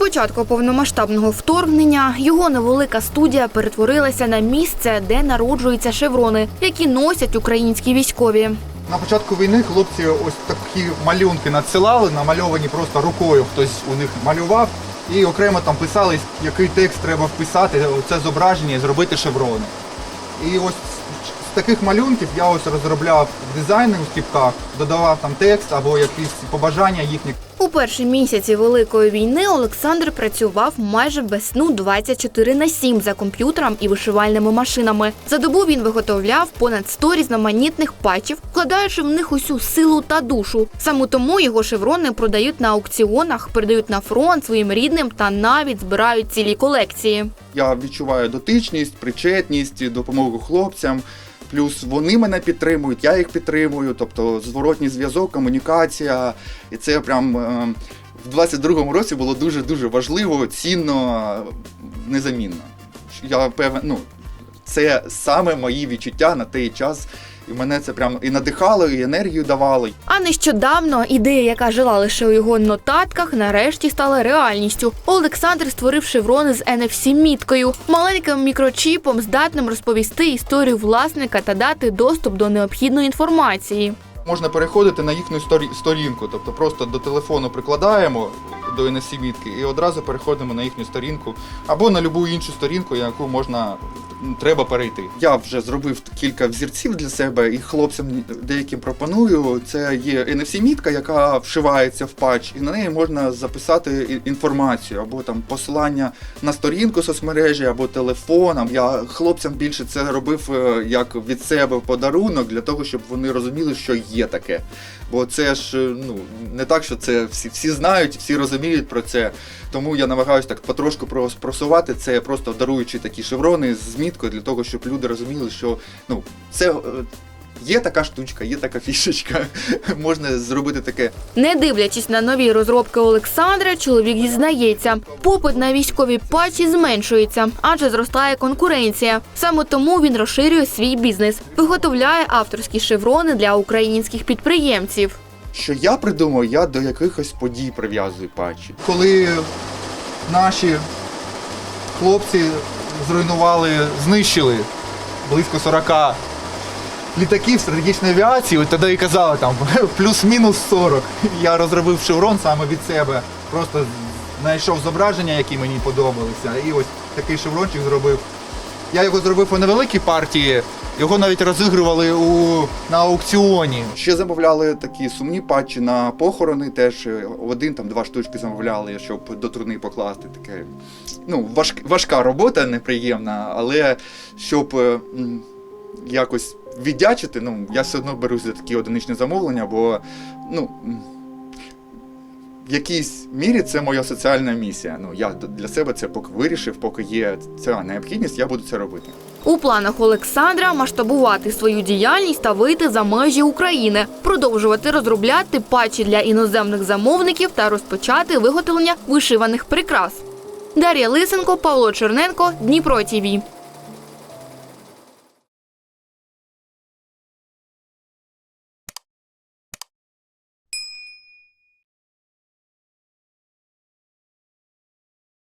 початку повномасштабного вторгнення його невелика студія перетворилася на місце, де народжуються шеврони, які носять українські військові. На початку війни хлопці ось такі малюнки надсилали, намальовані просто рукою хтось у них малював. І окремо там писали, який текст треба вписати, це зображення і зробити шеврони. І ось з таких малюнків я ось розробляв дизайни у стіпках, додавав там текст або якісь побажання їхні. У перші місяці Великої війни Олександр працював майже без сну 24 на 7 за комп'ютером і вишивальними машинами. За добу він виготовляв понад 100 різноманітних патчів, вкладаючи в них усю силу та душу. Саме тому його шеврони продають на аукціонах, передають на фронт своїм рідним та навіть збирають цілі колекції. Я відчуваю дотичність, причетність, допомогу хлопцям. Плюс вони мене підтримують, я їх підтримую, тобто зворотній зв'язок, комунікація. І це прям е, в 22-му році було дуже дуже важливо, цінно, незамінно. Я певен, ну, це саме мої відчуття на той час. І мене це прям і надихало, і енергію давало. А нещодавно ідея, яка жила лише у його нотатках, нарешті стала реальністю. Олександр створив шеврони з NFC міткою, маленьким мікрочіпом, здатним розповісти історію власника та дати доступ до необхідної інформації. Можна переходити на їхню сторі- сторінку, тобто просто до телефону прикладаємо до NFC мітки і одразу переходимо на їхню сторінку або на будь-яку іншу сторінку, яку можна треба перейти. Я вже зробив кілька взірців для себе і хлопцям деяким пропоную. Це є NFC-мітка, яка вшивається в патч, і на неї можна записати інформацію або там посилання на сторінку соцмережі, або телефон. А Я хлопцям більше це робив е, як від себе подарунок для того, щоб вони розуміли, що є таке. Бо це ж е, ну не так, що це всі, всі знають, всі розуміють про це. Тому я намагаюся так потрошку прос- просувати це, просто даруючи такі шеврони з міткою для того, щоб люди розуміли, що ну це. е, Є така штучка, є така фішечка, можна зробити таке. Не дивлячись на нові розробки Олександра, чоловік зізнається, попит на військові патчі зменшується, адже зростає конкуренція. Саме тому він розширює свій бізнес, виготовляє авторські шеврони для українських підприємців. Що я придумав, я до якихось подій прив'язую патчі. Коли наші хлопці зруйнували, знищили близько 40 літаків стратегічної авіації, от тоді і казали там плюс-мінус 40. Я розробив шеврон саме від себе, просто знайшов зображення, які мені подобалися, і ось такий шеврончик зробив. Я його зробив у невеликій партії, його навіть розігрували у, на аукціоні. Ще замовляли такі сумні патчі на похорони, теж е, один там два штучки замовляли, щоб до труни покласти. Таке ну, важ, важка робота, неприємна, але щоб е, м, якось віддячити, ну, я все одно берусь за такі одиничні замовлення, бо ну. В якійсь мірі це моя соціальна місія. Ну я для себе це поки вирішив, поки є ця необхідність, я буду це робити. У планах Олександра масштабувати свою діяльність та вийти за межі України, продовжувати розробляти патчі для іноземних замовників та розпочати виготовлення вишиваних прикрас. Дар'я Лисенко, Павло Черненко, Дніпро ТІВІ.